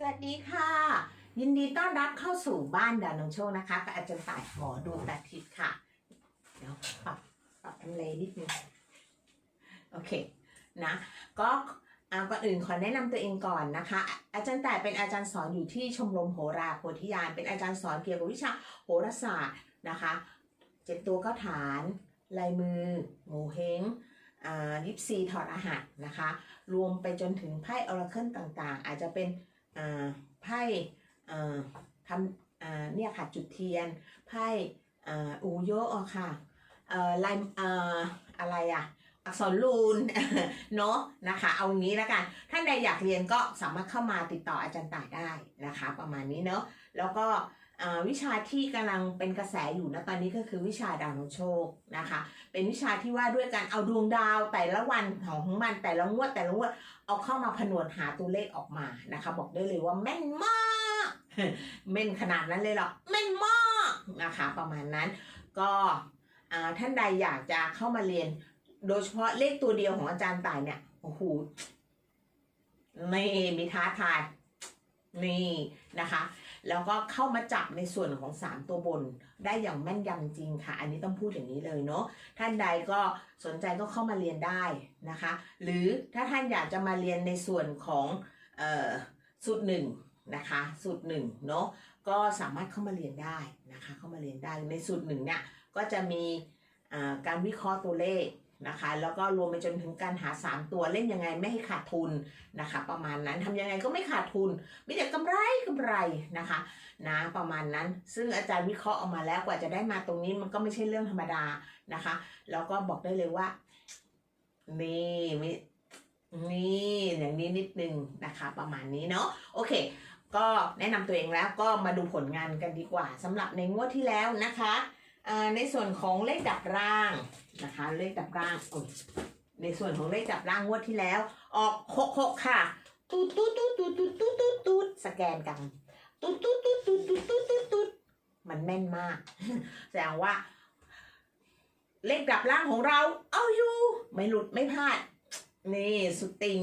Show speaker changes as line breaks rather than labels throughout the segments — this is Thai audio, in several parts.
สวัสดีค่ะ ยินดีต้อนรับเข้าสู่บ้านดาวนงโชคนะคะกับอาจารย์ต่ายหมอดูแปดทิศค่ะ เดี๋ยวปรับปรับทำเลนิดนึงโอเคนะก็เอาก่อนอื่นขอแนะนำตัวเองก่อนนะคะ อาจารย์ต่ายเป็นอาจารย์สอนอยู่ที่ชมรมโหราโพธิญาณเป็นอาจารย์สอนเกี่ยวกับวิชาโหราศาสตร์นะคะเจ็ดตัวก้าฐานลายมือโงเฮงอ่ายิปซีถอดรหัสนะคะ รวมไปจนถึงไพ่ออราเคิลต่างๆ อาจจะเป็น ไพ่ทำเนี่ยค่ะจุดเทียนไพ่อูโยอค่ะลายอะไรอะอักษรลูนเนาะนะคะเอางี้แล้วกันท่านใดอยากเรียนก็สามารถเข้ามาติดต่ออาจารย์ต่ายได้นะคะ ประมาณนี้เนาะแล้วก็ วิชาที่กำลังเป็นกระแสอยู่นะตอนนี้ก็คือวิชาดาวนำโชคนะคะ เป็นวิชาที่ว่าด้วยการเอาดวงดาวแต่ละวันของมันแต่ละงวดแต่ละงวดเอาเข้ามาผนวกหาตัวเลขออกมานะคะ บอกได้เลยว่าแม่นมากแม่นขนาดนั้นเลยหรอแม่นมากนะคะ ประมาณนั้น ก็ท่านใดอยากจะเข้ามาเรียน โดยเฉพาะเลขตัวเดียวของอาจารย์ต่ายเนี่ยโอ้โหนี่มีท้าทายนี่นะคะ แล้วก็เข้ามาจับในส่วนของ 3 ตัวบน ได้อย่างแม่นยำจริงค่ะ อันนี้ต้องพูดอย่างนี้เลยเนาะท่านใดก็สนใจก็เข้ามาเรียนได้นะคะ หรือถ้าท่านอยากจะมาเรียนในส่วนของออสูตรหนึ่งนะคะสูตรหนึ่งเนาะก็สามารถเข้ามาเรียนได้นะคะ เข้ามาเรียนได้ในสูตรหนึ่งเนี่ยก็จะมีการวิเคราะห์ตัวเลข นะคะ แล้วก็รวมไปจนถึงการหา 3 ตัวเล่นยังไงไม่ให้ขาดทุนนะคะ ประมาณนั้นทำยังไงก็ไม่ขาดทุน มีแต่กำไรกำไรนะคะนะประมาณนั้น ซึ่งอาจารย์วิเคราะห์ออกมาแล้วกว่าจะได้มาตรงนี้มันก็ไม่ใช่เรื่องธรรมดานะคะ แล้วก็บอกได้เลยว่า นี่มินี่อย่างนี้นิดนึงนะคะ ประมาณนี้เนาะโอเค ก็แนะนำตัวเองแล้วก็มาดูผลงานกันดีกว่าสำหรับในงวดที่แล้วนะคะในส่วนของเลขดับร่าง นะคะ เลขดับร่างโอ้ยในส่วนของเลขดับร่างงวดที่แล้ว ออกหกหกค่ะตูดตูดตูดตูดตูดตูดตูดตูดสแกนกันตูดตูดตูดตูดตูดตูดตูดตูดมันแม่นมาก แสดงว่า เลขดับล่างของเรา เอาอยู่ ไม่หลุดไม่พลาดนี่สุดติง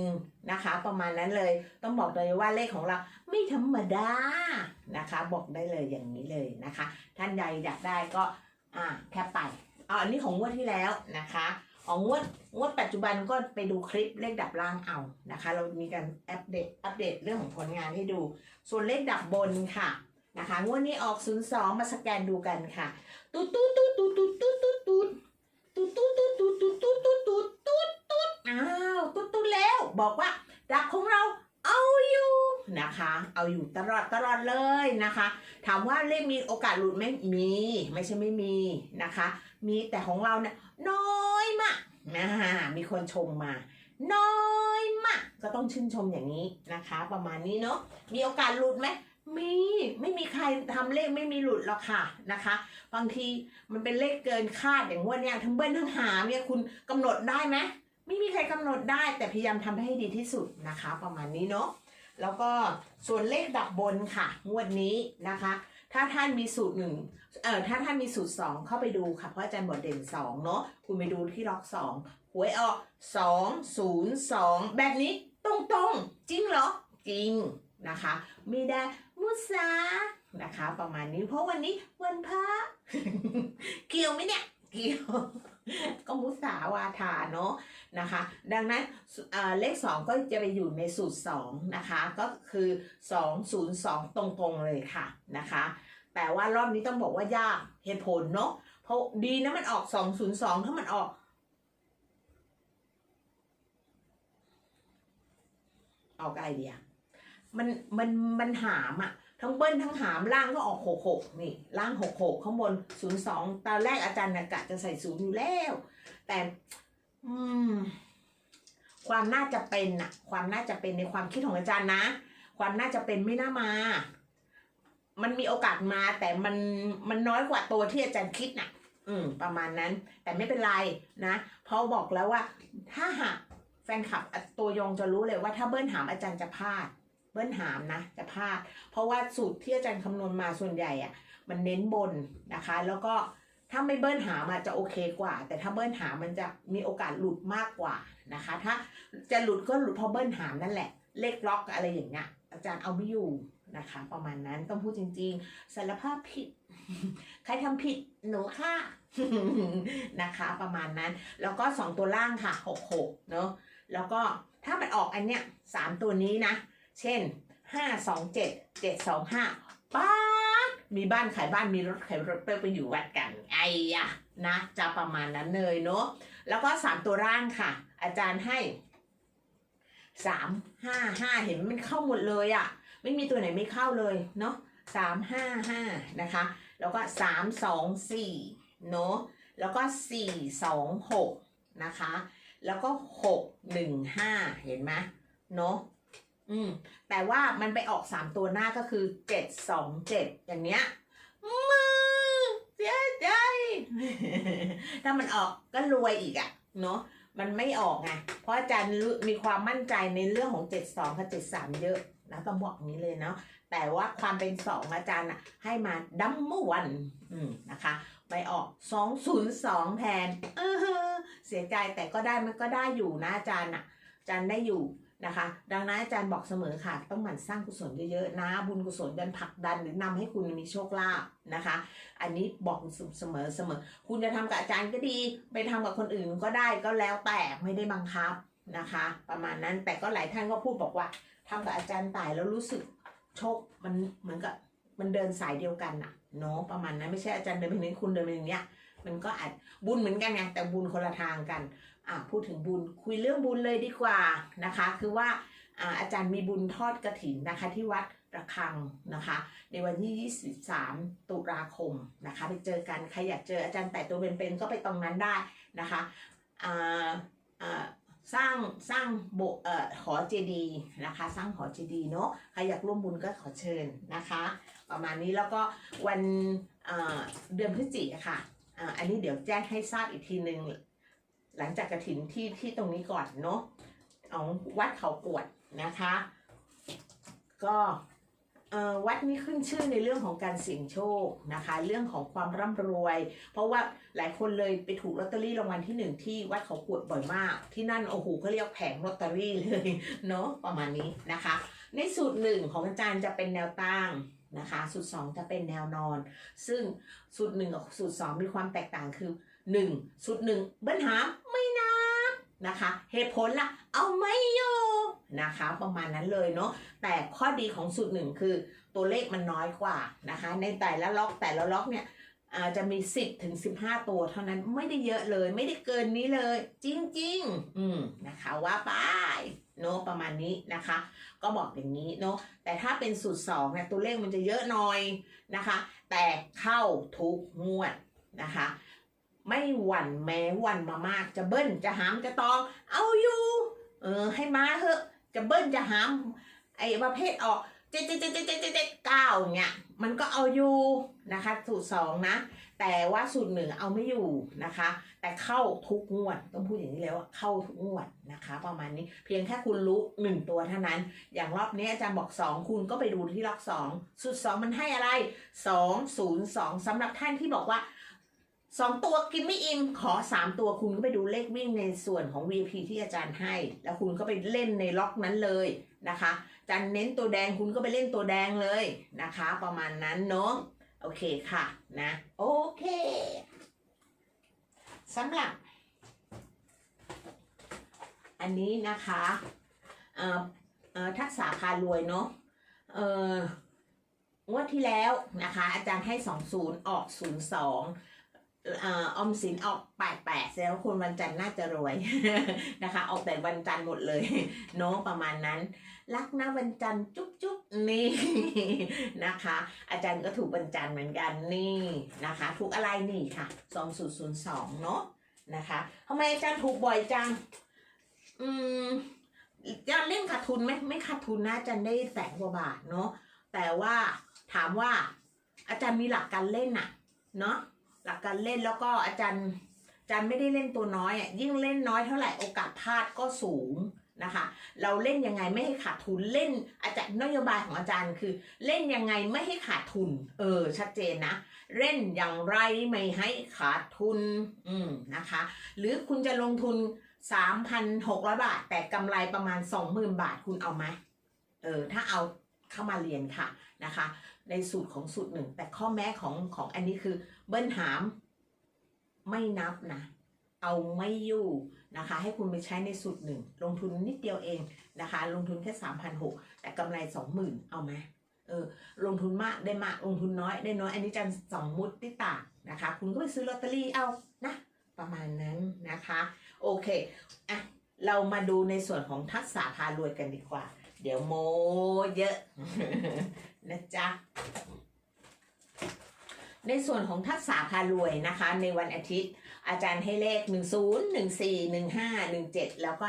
นะคะ ประมาณนั้นเลย ต้องบอกเลยว่าเลขของเรา ไม่ธรรมดานะคะ บอกได้เลยอย่างนี้เลยนะคะ ท่านใดอยากได้ก็ อ่าแคปไป อาอันนี้ของงวดที่แล้วนะคะ ของงวดงวดปัจจุบันก็ไปดูคลิปเลขดับล่างเอานะคะ เรามีการอัปเดตอัปเดตเรื่องของผลงานให้ดู ส่วนเลขดับบนค่ะนะคะงวดนี้ออก 02 มาสแกนดูกันค่ะตุ๊ดตุ๊ดตุ๊ดตุ๊ดตุ๊ดตุ๊ดตุ๊ดตุ๊ดตุ๊ดตุ๊ดตุ๊ดตุ๊ดตุ๊ดตุ๊ดตุ๊ดตุ๊ดตุ๊ดอ้าวตุ๊ดตุ๊ดแล้ว บอกว่าดับของเราเอาอยู่ นะคะ เอาอยู่ตลอดตลอดเลยนะคะ ถามว่าเลขมีโอกาสหลุดไหมมี ไม่ใช่ไม่มีนะคะ มีแต่ของเราเนี่ยน้อยมากนะมีคนชมมา น้อยมาก ก็ต้องชื่นชมอย่างนี้นะคะ ประมาณนี้เนาะมีโอกาสหลุดไหมมีไม่มีใครทำเลขไม่มีหลุดหรอกค่ะนะคะ บางทีมันเป็นเลขเกินคาดอย่างว่าเนี่ยทั้งเบิ้ลทั้งหามเนี่ยคุณกำหนดได้ไหมไม่มีใครกำหนดได้แต่พยายามทำให้ดีที่สุดนะคะ ประมาณนี้เนาะ แล้วก็ส่วนเลขดับบนค่ะ งวดนี้นะคะ ถ้าท่านมีสูตรหนึ่งเอ่อถ้าท่านมีสูตรสองเข้าไปดูค่ะ เพราะอาจารย์บอกเด่นสองเนาะคุณไปดูที่ล็อกสองหวยออกสองศูนย์สองแบบนี้ตรงๆจริงเหรอ จริงนะคะไม่ได้มุสานะคะ ประมาณนี้เพราะวันนี้วันพระเกี่ยวไหมเนี่ย เกี่ยว ก็มุสาวาทาเนาะนะคะ ดังนั้นเอ่อเลข 2 ก็จะไปอยู่ในสูตร 2 นะคะ ก็คือ 202 ตรงๆเลยค่ะนะคะ แต่ว่ารอบนี้ต้องบอกว่ายากเหตุผลเนาะเพราะดีนะมันออก 202 ถ้ามันออกออกอะไรเดีย มันมันมันหามอะ ทั้งเบิ้ลทั้งหามล่างก็ออกหกหกนี่ล่างหกหกข้างบนศูนย์สองตอนแรกอาจารย์นกะจะใส่ศูนย์อยู่แล้ว แต่อืมความน่าจะเป็นอะความน่าจะเป็นในความคิดของอาจารย์นะ ความน่าจะเป็นไม่น่ามา มันมีโอกาสมาแต่มันมันน้อยกว่าตัวที่อาจารย์คิดน่ะ อืม ประมาณนั้น แต่ไม่เป็นไรนะ เพราะบอกแล้วว่า ถ้าหากแฟนคลับตัวยงจะรู้เลยว่าถ้าเบิ้ลหามอาจารย์จะพลาด เบิ้ลหามนะจะพลาด เพราะว่าสูตรที่อาจารย์คำนวณมาส่วนใหญ่อะมันเน้นบนนะคะ แล้วก็ถ้าไม่เบิ้ลหามาจะโอเคกว่า แต่ถ้าเบิ้ลหามันจะมีโอกาสหลุดมากกว่านะคะ ถ้าจะหลุดก็หลุดเพราะเบิ้ลหามนั่นแหละ เลขล็อกอะไรอย่างเงี้ยอาจารย์เอาไม่อยู่นะคะ ประมาณนั้นต้องพูดจริง ๆสารภาพผิด ใครทำผิดหนูค่ะนะคะ ประมาณนั้น แล้วก็สองตัวล่างค่ะหกหกเนาะแล้วก็ถ้ามันออกอันเนี้ยสามตัวนี้นะ เช่นห้าสองเจ็ดเจ็ดสองห้าป้าดมีบ้านขายบ้านมีรถขายรถไปไปอยู่วัดกัน ไอ้ยะนะจะประมาณนั้นเลยเนาะแล้วก็สามตัวร่างค่ะ อาจารย์ให้สามห้าห้าเห็นมมันเข้าหมดเลยอะ่ะ ไม่มีตัวไหนไม่เข้าเลยเนาะสามห้าห้านะคะ แล้วก็สามสองสี่เนาะแล้วก็สี่สองหกนะคะ แล้วก็หกหนึ่งห้าเห็นไหมเนาะ อืม แต่ว่ามันไปออกสามตัวหน้าก็คือเจ็ดสองเจ็ดอย่างเนี้ยมือเสียใจ ถ้ามันออกก็รวยอีกอะเนาะมันไม่ออกไงเพราะอาจารย์รู้มีความมั่นใจในเรื่องของเจ็ดสองกับเจ็ดสามเยอะนะต้องบอกอย่างนี้เลยเนาะแต่ว่าความเป็นสองอาจารย์อะให้มาดัมเมอร์วันอืมนะคะ ไปออกสองศูนย์สองแทนเออเสียใจแต่ก็ได้มันก็ได้อยู่นะอาจารย์อะอาจารย์ได้อยู่ นะคะ ดังนั้นอาจารย์บอกเสมอค่ะ ต้องหมั่นสร้างกุศลเยอะๆนะบุญกุศลดันผลักดันหรือนำให้คุณมีโชคลาภนะคะ อันนี้บอกเสมอเสมอ คุณจะทำกับอาจารย์ก็ดี ไปทำกับคนอื่นก็ได้ก็แล้วแต่ไม่ได้บังคับนะคะ ประมาณนั้นแต่ก็หลายท่านก็พูดบอกว่าทำกับอาจารย์ต่ายแล้วรู้สึกโชคมันเหมือนกับมันเดินสายเดียวกันน่ะเนาะประมาณนั้นไม่ใช่อาจารย์เดินไปนี้คุณเดินไปอย่างเนี้ยมันก็อาจบุญเหมือนกันไงแต่บุญคนละทางกัน พูดถึงบุญคุยเรื่องบุญเลยดีกว่านะคะ คือว่าอาจารย์มีบุญทอดกระถินนะคะที่วัดระฆังนะคะ ในวันที่ 23 ตุลาคมนะคะ ไปเจอกันใครอยากเจออาจารย์แต่ตัวเป็นๆก็ไปตรงนั้นได้นะคะสร้างสร้างโบเอ่อหอเจดีย์นะคะ สร้างหอเจดีย์เนาะใครอยากร่วมบุญก็ขอเชิญนะคะ ประมาณนี้แล้วก็วันเดือนพฤศจิกค่ะอ่าอันนี้เดี๋ยวแจ้งให้ทราบอีกทีหนึ่ง หลังจากกระถินที่ที่ตรงนี้ก่อนเนาะของวัดเขากวดนะคะ ก็เอ่อวัดนี้ขึ้นชื่อในเรื่องของการเสี่ยงโชคนะคะ เรื่องของความร่ำรวย เพราะว่าหลายคนเลยไปถูกลอตเตอรี่รางวัลที่หนึ่งที่วัดเขากวดบ่อยมาก ที่นั่นโอ้โหเขาเรียกแผงลอตเตอรี่เลยเนาะประมาณนี้นะคะ ในสูตรหนึ่งของอาจารย์จะเป็นแนวตั้งนะคะ สูตรสองจะเป็นแนวนอน ซึ่งสูตรหนึ่งกับสูตรสองมีความแตกต่างคือ หนึ่งสุดหนึ่งเบิ้ลหาไม่นับนะคะ เหตุผลล่ะ เอาไม่อยู่นะคะ ประมาณนั้นเลยเนาะแต่ข้อดีของสูตรหนึ่งคือ ตัวเลขมันน้อยกว่านะคะ ในแต่ละล็อกแต่ละล็อกเนี่ยอาจะมี 10ถึง15 ตัวเท่านั้นไม่ได้เยอะเลย ไม่ได้เกินนี้เลย จริง ๆ อืมนะคะว่าไปเนาะประมาณนี้นะคะ ก็บอกอย่างนี้เนาะแต่ถ้าเป็นสูตร2เนี่ยตัวเลขมันจะเยอะหน่อยนะคะ แต่เข้าทุกงวดนะคะ ไม่หวั่นแม้หวั่นมามากจะเบิ้ลจะหามจะตอง เอาอยู่ เออ ให้มาเถอะ จะเบิ้ลจะหาม ไอ้ประเภทออกเจ็ดเจ็ดเจ็ดเจ็ดเจ็ดเจ็ดเก้าเงี้ยมันก็เอาอยู่นะคะ สูตรสองนะ แต่ว่าสูตรหนึ่งเอาไม่อยู่นะคะ แต่เข้าทุกงวดต้องพูดอย่างนี้เลยว่าเข้าทุกงวดนะคะ ประมาณนี้เพียงแค่คุณรู้หนึ่งตัวเท่านั้น อย่างรอบนี้อาจารย์บอกสองคุณก็ไปดูที่ล็อกสองสูตรสองมันให้อะไรสองศูนย์สองสำหรับท่านที่บอกว่า สองตัวกินไม่อิ่มขอสามตัวคุณก็ไปดูเลขวิ่งในส่วนของ VIP ที่อาจารย์ให้ แล้วคุณก็ไปเล่นในล็อกนั้นเลยนะคะอาจารย์เน้นตัวแดงคุณก็ไปเล่นตัวแดงเลยนะคะ ประมาณนั้นเนาะโอเคค่ะนะโอเคสำหรับ อันนี้นะคะเออทักษะพารวยเนาะเอ่องวดที่แล้วนะคะ อาจารย์ให้สองศูนย์ออกศูนย์ส ออมสินออกแปดแปดแสดงว่าคนวันจันทร์น่าจะรวยนะคะ ออกแต่วันจันทร์หมดเลยเนาะประมาณนั้น รักนะวันจันทร์จุ๊บจุ๊บนี่นะคะ อาจารย์ก็ถูกวันจันทร์เหมือนกันนี่นะคะ ถูกอะไรนี่ค่ะสองศูนย์ศูนย์สองเนาะนะคะทำไมอาจารย์ถูกบ่อยจัง อืมอาจารย์เล่นขาดทุนไหมไม่ขาดทุนนะอาจารย์ได้แสนกว่าบาทเนาะแต่ว่าถามว่าอาจารย์มีหลักการเล่นน่ะเนาะ หลักการเล่นแล้วก็อาจารย์อาจารย์ไม่ได้เล่นตัวน้อยอะยิ่งเล่นน้อยเท่าไหร่โอกาสพลาดก็สูงนะคะ เราเล่นยังไงไม่ให้ขาดทุนเล่นอาจารย์นโยบายของอาจารย์คือ เล่นยังไงไม่ให้ขาดทุน เออ ชัดเจนนะเล่นอย่างไรไม่ให้ขาดทุน อืมนะคะ หรือคุณจะลงทุน 3,600 บาท แต่กำไรประมาณ 20,000 บาทคุณเอาไหมเออถ้าเอา เข้ามาเรียนค่ะนะคะ ในสูตรของสูตรหนึ่งแต่ข้อแม้ของของอันนี้คือเบิ้ลหามไม่นับนะเอาไม่อยู่นะคะ ให้คุณไปใช้ในสูตรหนึ่งลงทุนนิดเดียวเองนะคะ ลงทุนแค่สามพันหกแต่กำไรสองหมื่นเอาไหมเออลงทุนมากได้มากลงทุนน้อยได้น้อย อันนี้จะสมมุติต่างนะคะ คุณก็ไปซื้อลอตเตอรี่เอานะ ประมาณนั้นนะคะ โอเคอะเรามาดูในส่วนของทักษะพารวยกันดีกว่า เดี๋ยวโมเยอะ นะจ๊ะ ในส่วนของทักษะพารวยนะคะ ในวันอาทิตย์ อาจารย์ให้เลข 10 14 15 17 แล้วก็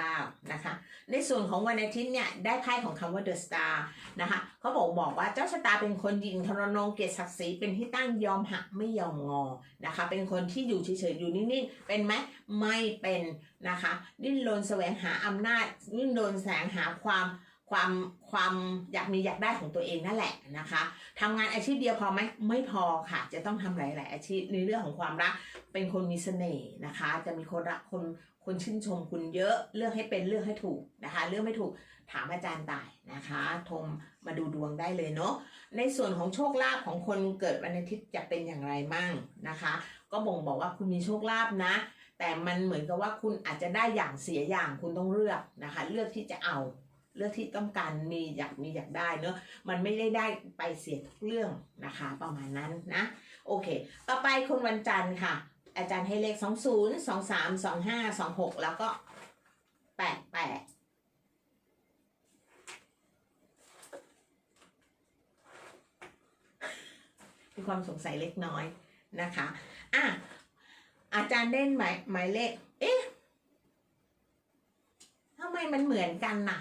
19 นะคะ ในส่วนของวันอาทิตย์เนี่ยได้ไพ่ของคำว่า The Star นะคะเขาบอกบอกว่าเจ้าชะตาเป็นคนยิงทรนงเกียรติศักดิ์ศรีเป็นที่ตั้งยอมหักไม่ยอมงอนะคะ เป็นคนที่อยู่เฉยๆอยู่นิ่งๆ เป็นไหมไม่เป็นนะคะ ดิ้นรนแสวงหาอำนาจดิ้นรนแสวงหาความ ความความอยากมีอยากได้ของตัวเองนั่นแหละนะคะทำงานอาชีพเดียวพอไหมไม่พอค่ะ จะต้องทำหลาย ๆ อาชีพในเรื่องของความรักเป็นคนมีเสน่ห์นะคะ จะมีคนรักคนคนชื่นชมคุณเยอะเลือกให้เป็นเลือกให้ถูกนะคะ เลือกไม่ถูกถามอาจารย์ตายนะคะโทรมาดูดวงได้เลยเนาะในส่วนของโชคลาภของคนเกิดวันอาทิตย์จะเป็นอย่างไรมั่งนะคะ ก็บ่งบอกว่าคุณมีโชคลาภนะ แต่มันเหมือนกับว่าคุณอาจจะได้อย่างเสียอย่างคุณต้องเลือกนะคะ เลือกที่จะเอา เลือกที่ต้องการมีอยากมีอยากได้เนอะมันไม่ได้ได้ไปเสียทุกเรื่องนะคะ ประมาณนั้นนะ โอเค ต่อไปคนวันจันทร์ค่ะ อาจารย์ให้เลข 2 0 2 3 2 5 2 6 แล้วก็ 8 8มีความสงสัยเล็กน้อยนะคะ อะ อาจารย์เล่นหมายหมายเลข เอ๊ะทำไมมันเหมือนกันน่ะ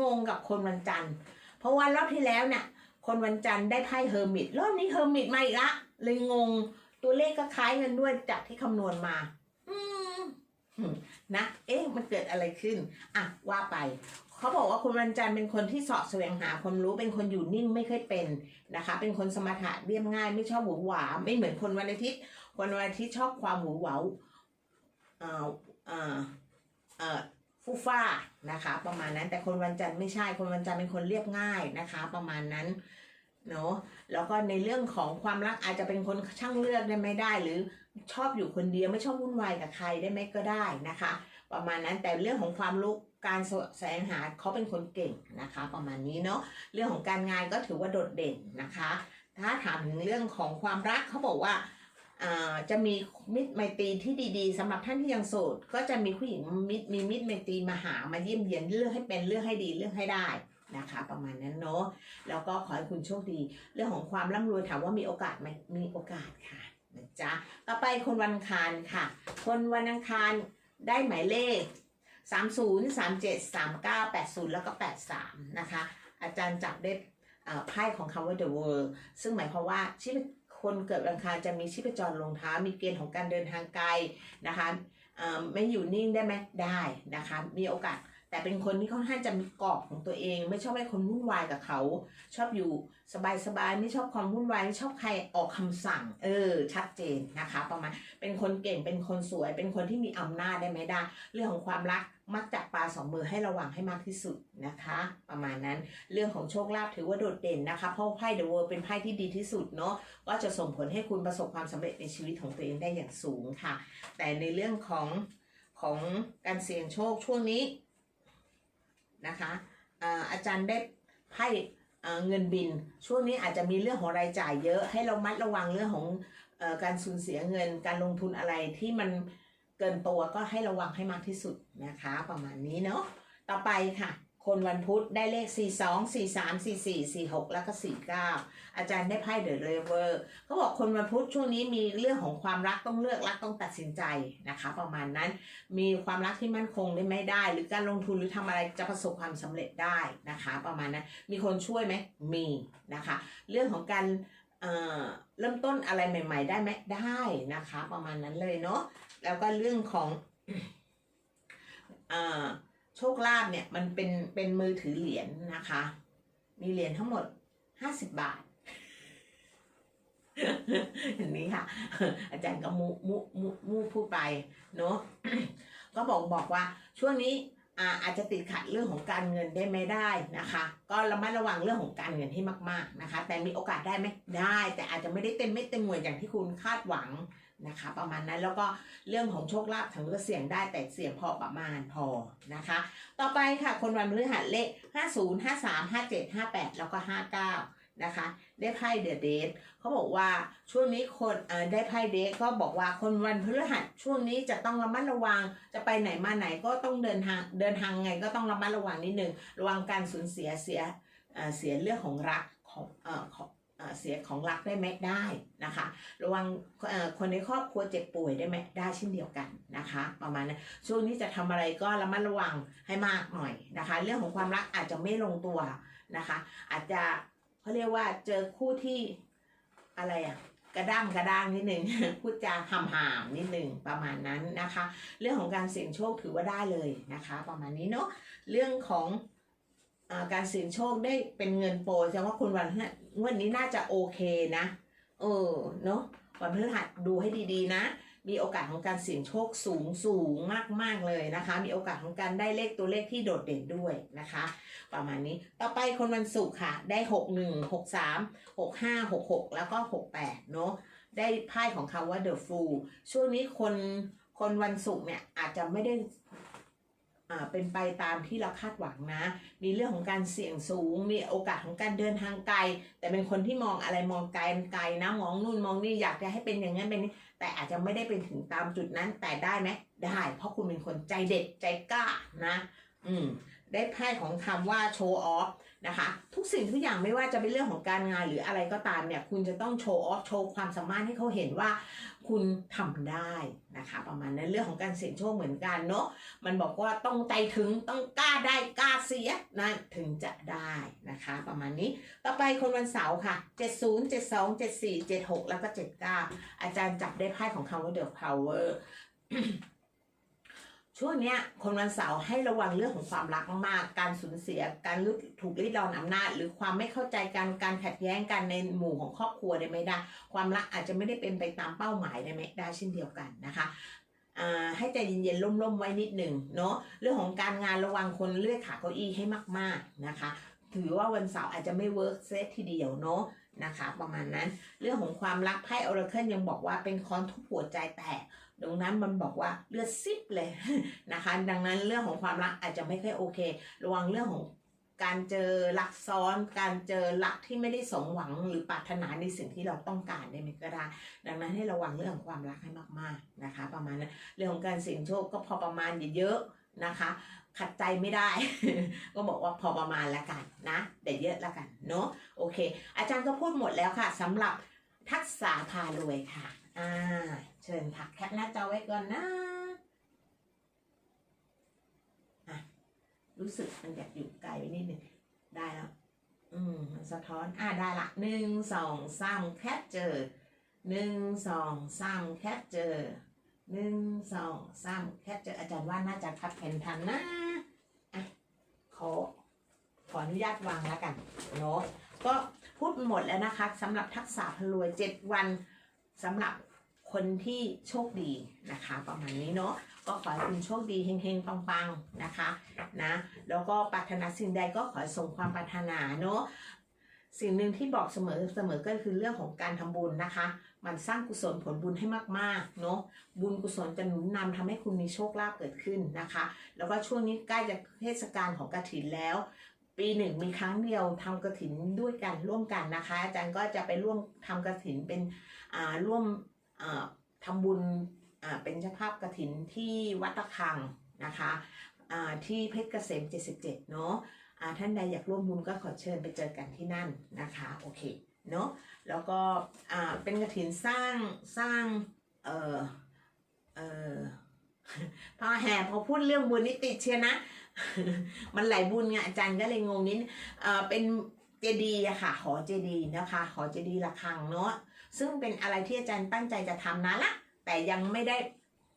งงกับคนวันจันทร์เพราะว่ารอบที่แล้วเนี่ยคนวันจันทร์ได้ไพ่เฮอร์มิตรอบนี้เฮอร์มิตมาอีกละเลยงงตัวเลขก็คล้ายกันด้วยจากที่คำนวณมา อืมนะ เอ๊ะ มันเกิดอะไรขึ้น อะ ว่าไป เขาบอกว่าคนวันจันทร์เป็นคนที่สาะแสวงหาความรู้ เป็นคนอยู่นิ่งไม่เคยเป็นนะคะ เป็นคนสมถะเรียบง่าย ไม่ชอบหวือหวา ไม่เหมือนคนวันอาทิตย์ คนวันอาทิตย์ชอบความหวือหวาเอ่อเอ่อเอ่อ ฟูฟ้านะคะ ประมาณนั้นแต่คนวันจันทร์ไม่ใช่คนวันจันทร์เป็นคนเรียบง่ายนะคะ ประมาณนั้นเนาะแล้วก็ในเรื่องของความรักอาจจะเป็นคนช่างเลือกได้ไม่ได้ หรือชอบอยู่คนเดียวไม่ชอบวุ่นวายกับใครได้ไหมก็ได้นะคะ ประมาณนั้นแต่เรื่องของความรู้การแสวงหาเขาเป็นคนเก่งนะคะ ประมาณนี้เนาะเรื่องของการงานก็ถือว่าโดดเด่นนะคะ ถ้าถามถึงเรื่องของความรักเขาบอกว่าอ่า จะมีมิตรไมตรีที่ดีๆสำหรับท่านที่ยังโสดก็จะมีผู้หญิงมิตรมีมิตรไมตรีมาหามาเยี่ยมเยียนเลือกให้เป็นเลือกให้ดีเลือกให้ได้นะคะ ประมาณนั้นเนาะแล้วก็ขอให้คุณโชคดี เรื่องของความร่ำรวยถามว่ามีโอกาสไหมมีโอกาสค่ะนะจ๊ะต่อไปคนวันอังคารค่ะ คนวันอังคารได้หมายเลข 30 37 39 80 แล้วก็ 83 นะคะ อาจารย์จับได้เอ่อไพ่ของคำว่า the world ซึ่งหมายความว่าชีพ คนเกิดวันอังคารจะมีชีพจรลงเท้ามีเกณฑ์ของการเดินทางไกลนะคะไม่อยู่นิ่งได้ไหมได้นะคะมีโอกาส แต่เป็นคนที่ค่อนข้างจะมีกรอบของตัวเอง ไม่ชอบให้คนวุ่นวายกับเขา ชอบอยู่สบายๆไม่ชอบความวุ่นวายไม่ชอบใครออกคำสั่ง เออ ชัดเจนนะคะ ประมาณเป็นคนเก่งเป็นคนสวย เป็นคนที่มีอำนาจได้ไหมได้ เรื่องของความรักมักจับปลาสองมือให้ระวังให้มากที่สุดนะคะ ประมาณนั้นเรื่องของโชคลาภถือว่าโดดเด่นนะคะ เพราะไพ่เดอะเวิร์เป็นไพ่ที่ดีที่สุดเนาะก็จะส่งผลให้คุณประสบความสำเร็จในชีวิตของตัวเองได้อย่างสูงค่ะ แต่ในเรื่องของของการเสี่ยงโชคช่วงนี้ นะคะอ่าอาจารย์ได้ไพ่เงินบิน ช่วงนี้อาจจะมีเรื่องของรายจ่ายเยอะให้เรามัดระวังเรื่องของอการสูญเสียเงิน การลงทุนอะไรที่มันเกินตัวก็ให้ระวังให้มากที่สุดนะคะ ประมาณนี้เนาะต่อไปค่ะ คนวันพุธได้เลข 42 43 44 46 แล้วก็49 อาจารย์ได้ไพ่เดอะเรเวอร์เขาบอกคนวันพุธช่วงนี้มีเรื่องของความรักต้องเลือกรักต้องตัดสินใจนะคะ ประมาณนั้นมีความรักที่มั่นคงได้ไม่ได้ หรือการลงทุนหรือทำอะไรจะประสบความสำเร็จได้นะคะ ประมาณนั้นมีคนช่วยไหมมีนะคะ เรื่องของการเอ่อเริ่มต้นอะไรใหม่ ๆ ได้ไหมได้นะคะ ประมาณนั้นเลยเนาะแล้วก็เรื่องของอ่อ โชคลาภเนี่ยมันเป็นเป็นมือถือเหรียญนะคะ มีเหรียญทั้งหมดห้าสิบบาทอันนี้ค่ะ อาจารย์ก็มูมูมูมูพูดไปเนาะก็บอกบอกว่าช่วงนี้อาอาจจะติดขัดเรื่องของการเงินได้ไม่ได้นะคะ ก็ระมัดระวังเรื่องของการเงินให้มาก ๆนะคะ แต่มีโอกาสได้ไหมได้ แต่อาจจะไม่ได้เต็มไม่เต็มหน่วยอย่างที่คุณคาดหวัง นะคะ ประมาณนั้นแล้วก็เรื่องของโชคลาภถือว่าเสี่ยงได้แต่เสี่ยงพอประมาณพอนะคะ ต่อไปค่ะคนวันพฤหัสเลข 50 53 57 58 แล้วก็ 59 นะคะ ได้ไพ่เดอะเดทเขาบอกว่าช่วงนี้คนเออได้ไพ่เดทก็บอกว่าคนวันพฤหัสช่วงนี้จะต้องระมัดระวังจะไปไหนมาไหนก็ต้องเดินทางเดินทางไงก็ต้องระมัดระวังนิดนึงระวังการสูญเสียเสียเออเสียเรื่องของรักของเอ่อของ เออเสียของรักได้ไหมได้นะคะ ระวังเอ่อคนในครอบครัวเจ็บป่วยได้ไหมได้เช่นเดียวกันนะคะ ประมาณนั้นช่วงนี้จะทำอะไรก็ระมัดระวังให้มากหน่อยนะคะ เรื่องของความรักอาจจะไม่ลงตัวนะคะ อาจจะเขาเรียกว่าเจอคู่ที่อะไรอะกระด้างกระด้างนิดหนึ่งพูดจาหำหามนิดหนึ่งประมาณนั้นนะคะ เรื่องของการเสี่ยงโชคถือว่าได้เลยนะคะ ประมาณนี้เนาะเรื่องของ การเสี่ยงโชคได้เป็นเงินโปรแสดงว่าคุณวันนี้งวดนี้น่าจะโอเคนะ เออเนาะวันพฤหัสดูให้ดีๆนะ มีโอกาสของการเสี่ยงโชคสูงสูงมากๆเลยนะคะ มีโอกาสของการได้เลขตัวเลขที่โดดเด่นด้วยนะคะ ประมาณนี้ต่อไปคนวันศุกร์ค่ะ ได้หกหนึ่งหกสามหกห้าหกหกแล้วก็หกแปดเนาะได้ไพ่ของคำว่า The Fool ช่วงนี้คนคนวันศุกร์เนี่ยอาจจะไม่ได้ เป็นไปตามที่เราคาดหวังนะ มีเรื่องของการเสี่ยงสูง มีโอกาสของการเดินทางไกล แต่เป็นคนที่มองอะไรมองไกลไกลนะ มองนู่นมองนี่อยากจะให้เป็นอย่างนั้นเป็นนี้ แต่อาจจะไม่ได้เป็นถึงตามจุดนั้น แต่ได้ไหมได้ เพราะคุณเป็นคนใจเด็ดใจกล้านะ อืม ได้ไพ่ของคำว่าโชว์ออฟ นะคะ ทุกสิ่งทุกอย่างไม่ว่าจะเป็นเรื่องของการงานหรืออะไรก็ตามเนี่ย คุณจะต้องโชว์ออฟโชว์ความสามารถให้เขาเห็นว่า คุณทำได้นะคะ ประมาณนั้นเรื่องของการเสี่ยงโชคเหมือนกันเนาะมันบอกว่าต้องใจถึงต้องกล้าได้กล้าเสียนะถึงจะได้นะคะ ประมาณนี้ต่อไปคนวันเสาร์ค่ะ 70 72 74 76 แล้วก็ 79 อาจารย์จับได้ไพ่ของคำว่า The Power ช่วงเนี้ยคนวันเสาร์ให้ระวังเรื่องของความรักมากๆการสูญเสียการลุถูกริดรอนอำนาจ หรือความไม่เข้าใจกันการขัดแย้งกันในหมู่ของครอบครัวได้ไหมได้ความรักอาจจะไม่ได้เป็นไปตามเป้าหมายได้ไหมได้เช่นเดียวกันนะคะอ่าให้ใจเย็นๆล่มๆไว้นิดหนึ่งเนาะเรื่องของการงานระวังคนเลื่อยขาเก้าอี้ให้มาก ๆนะคะ ถือว่าวันเสาร์อาจจะไม่เวิร์กเซตทีเดียวเนาะนะคะ ประมาณนั้นเรื่องของความรักไพ่ออราเคิลยังบอกว่าเป็นค้อนทุบหัวใจแตก ดังนั้นมันบอกว่าเลือดซิบเลยนะคะ ดังนั้นเรื่องของความรักอาจจะไม่ค่อยโอเค ระวังเรื่องของการเจอรักซ้อน การเจอรักที่ไม่ได้สมหวังหรือปรารถนาในสิ่งที่เราต้องการได้ไหมก็ได้ดังนั้นให้ระวังเรื่องของความรักให้มากๆนะคะ ประมาณนั้นเรื่องของการเสี่ยงโชคก็พอประมาณอย่าเยอะนะคะ ขัดใจไม่ได้ ก็บอกว่าพอประมาณแล้วกันนะแต่เยอะแล้วกันเนาะโอเค อาจารย์ก็พูดหมดแล้วค่ะสำหรับทักษะพารวยค่ะ อ่า เชิญค่ะ แคปหน้าจอไว้ก่อนนะอะรู้สึกมันอยากอยู่ไกลไว้นิดนึงได้แล้ว อืม มันสะท้อน อ่าได้ละหนึ่งสองสามแคปเจอหนึ่งสองสามแคปเจอหนึ่งสองสามแคปเจออาจารย์ว่าน่าจะคัดแผ่นทันนะอะขอขออนุญาตวางแล้วกันเนาะก็พูดหมดแล้วนะคะสำหรับทักษะพลวยเจ็ดวัน สำหรับคนที่โชคดีนะคะ ประมาณนี้เนาะก็ขอให้คุณโชคดีเฮงๆปังๆนะคะนะแล้วก็ปรารถนาสิ่งใดก็ขอส่งความปรารถนาเนาะสิ่งหนึ่งที่บอกเสมอเสมอก็คือเรื่องของการทำบุญนะคะ มันสร้างกุศลผลบุญให้มากๆเนาะบุญกุศลจะหนุนนำทำให้คุณมีโชคลาภเกิดขึ้นนะคะ แล้วก็ช่วงนี้ใกล้จะเทศกาลของกฐินแล้ว ปีหนึ่งมีครั้งเดียวทำกฐินด้วยกันร่วมกันนะคะ อาจารย์ก็จะไปร่วมทำกฐินเป็นอ่าร่วมอ่าทำบุญอ่าเป็นเจ้าภาพกฐินที่วัดตะคังนะคะอ่าที่เพชรเกษม 77 เนาะอ่าท่านใดอยากร่วมบุญก็ขอเชิญไปเจอกันที่นั่นนะคะโอเคเนาะแล้วก็อ่าเป็นกฐินสร้างสร้างเอ่อเอ่อ พอแห่พอพูดเรื่องบุญนี่ติดเชียนะ มันหลายบุญไงอาจารย์ก็เลยงงนิดเออเป็นเจดีย์ค่ะ หอเจดีย์นะคะหอเจดีย์ระฆังเนาะซึ่งเป็นอะไรที่อาจารย์ตั้งใจจะทำนะละแต่ยังไม่ได้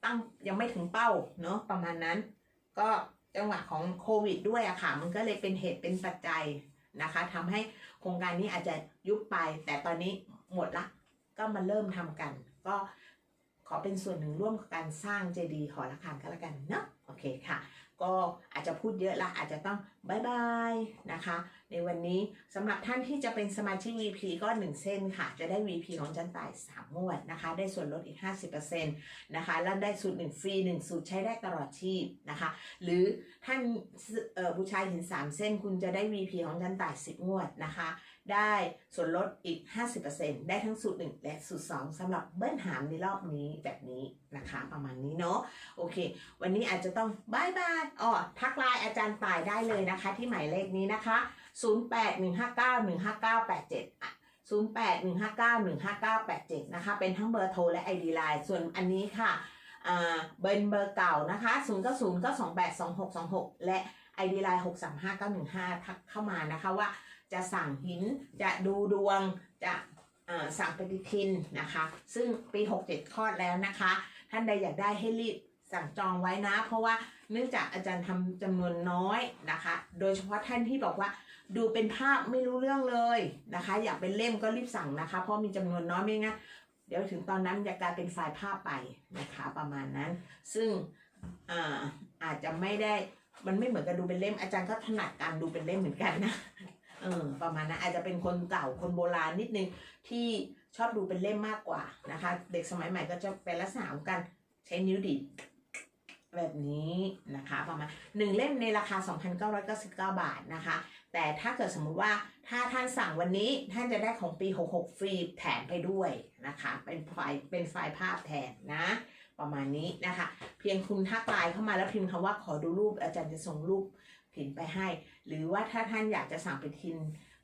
ตั้งยังไม่ถึงเป้าเนาะประมาณนั้น ก็จังหวะของโควิดด้วยอะค่ะ มันก็เลยเป็นเหตุเป็นปัจจัยนะคะทำให้โครงการนี้อาจจะยุบไป แต่ตอนนี้หมดละ ก็มาเริ่มทำกัน ก็ ขอเป็นส่วนหนึ่งร่วมกับการสร้างเจดีย์หอระฆังก็แล้วกันเนาะโอเคค่ะ ก็อาจจะพูดเยอะละอาจจะต้องบายบายนะคะ ในวันนี้สำหรับท่านที่จะเป็นสมาชิก VP ก็ 1 เส้นค่ะ จะได้ VP ของจันต่าย 3 งวดนะคะ ได้ส่วนลดอีก 50%นะคะแล้วได้สูตร1ฟรี 1 สูตรใช้ได้ตลอดชีพนะคะ หรือท่านเอ่อบูชาหิน 3 เส้นคุณจะได้ VP ของจันต่าย 10 งวดนะคะ ได้ส่วนลดอีก 50%ได้ทั้งสูตร 1 และสูตร 2สำหรับเบิ้ลหามในรอบนี้แบบนี้นะคะ ประมาณนี้เนาะโอเค วันนี้อาจจะต้องบายบายอ๋อทักไลน์อาจารย์ตายได้เลยนะคะ ที่หมายเลขนี้นะคะ 0815915987 0815915987 นะคะ เป็นทั้งเบอร์โทรและ ID Line ส่วนอันนี้ค่ะอ่าเบนเบอร์เก่านะคะ 0 9 0 9 2 8 2 6 2 6 และ ID Line 635915 ทักเข้ามานะคะว่า จะสั่งหินจะดูดวงจะสั่งปฏิทินนะคะ ซึ่งปี 67คลอดแล้วนะคะ ท่านใดอยากได้ให้รีบสั่งจองไว้นะ เพราะว่าเนื่องจากอาจารย์ทำจำนวนน้อยนะคะ โดยเฉพาะท่านที่บอกว่าดูเป็นภาพไม่รู้เรื่องเลยนะคะ อยากเป็นเล่มก็รีบสั่งนะคะ เพราะมีจำนวนน้อยไม่งั้นเดี๋ยวถึงตอนนั้นจะกลายเป็นไฟล์ภาพไปนะคะประมาณนั้น ซึ่งอาอาจจะไม่ได้มันไม่เหมือนกับดูเป็นเล่มอาจารย์ก็ถนัดการดูเป็นเล่มเหมือนกันนะ เออประมาณนั้นอาจจะเป็นคนเก่าคนโบราณนิดนึงที่ชอบดูเป็นเล่มมากกว่านะคะ เด็กสมัยใหม่ก็จะเป็นลักษณะของการใช้นิ้วดีดแบบนี้นะคะประมาณหนึ่งเล่มในราคา 2,999 บาทนะคะ แต่ถ้าเกิดสมมุติว่าถ้าท่านสั่งวันนี้ท่านจะได้ของปี 66 ฟรีแถมไปด้วยนะคะ เป็นไฟล์เป็นไฟล์ภาพแทนนะ ประมาณนี้นะคะ เพียงคุณทักไลน์เข้ามาแล้วพิมพ์คำว่าขอดูรูปอาจารย์จะส่งรูปผินไปให้ หรือว่าถ้าท่านอยากจะสั่งเป็นทิน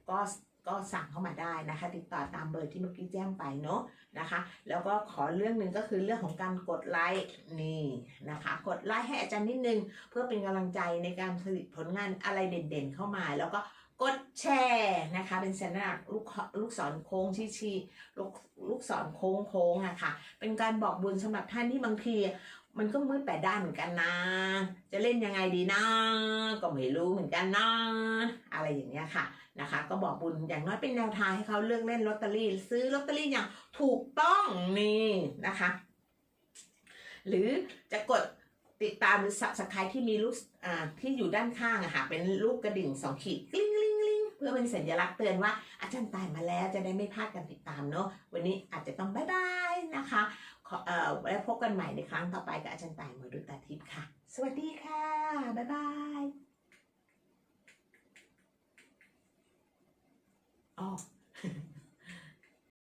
ก็ก็สั่งเข้ามาได้นะคะ ติดต่อตามเบอร์ที่เมื่อกี้แจ้งไปเนาะนะคะ แล้วก็ขอเรื่องหนึ่งก็คือเรื่องของการกดไลค์นี่นะคะ กดไลค์ให้อาจารย์นิดนึง เพื่อเป็นกำลังใจในการผลิตผลงานอะไรเด่นๆเข้ามา แล้วก็กดแชร์นะคะ เป็นสัญลักษณ์ลูกลูกศรโค้งชี้ชี้ลูกลูกศรโค้งโค้งๆอะค่ะ เป็นการบอกบุญสำหรับท่านที่บางที มันก็มืดแปดด้านเหมือนกันนะ จะเล่นยังไงดีนะ ก็ไม่รู้เหมือนกันนะ อะไรอย่างเงี้ยค่ะนะคะ ก็บอกบุญอย่างน้อยเป็นแนวทางให้เขาเลือกเล่นลอตเตอรี่ ซื้อลอตเตอรี่อย่างถูกต้องนี่นะคะ หรือจะกดติดตามหรือ subscribe ที่มีลูกอ่าที่อยู่ด้านข้างอะค่ะเป็นรูปกระดิ่งสองขีดกลิ้งกลิ้งกลิ้งเพื่อเป็นสัญลักษณ์เตือนว่าอาจารย์ตายมาแล้วจะได้ไม่พลาดการติดตามเนาะวันนี้อาจจะต้องบายบายนะคะ ขอเอ่อแล้วพบกันใหม่ในครั้งต่อไปกับอาจารย์ต่ายหมอดุตาทิพย์ค่ะ สวัสดีค่ะ บ๊ายบายอ๋อ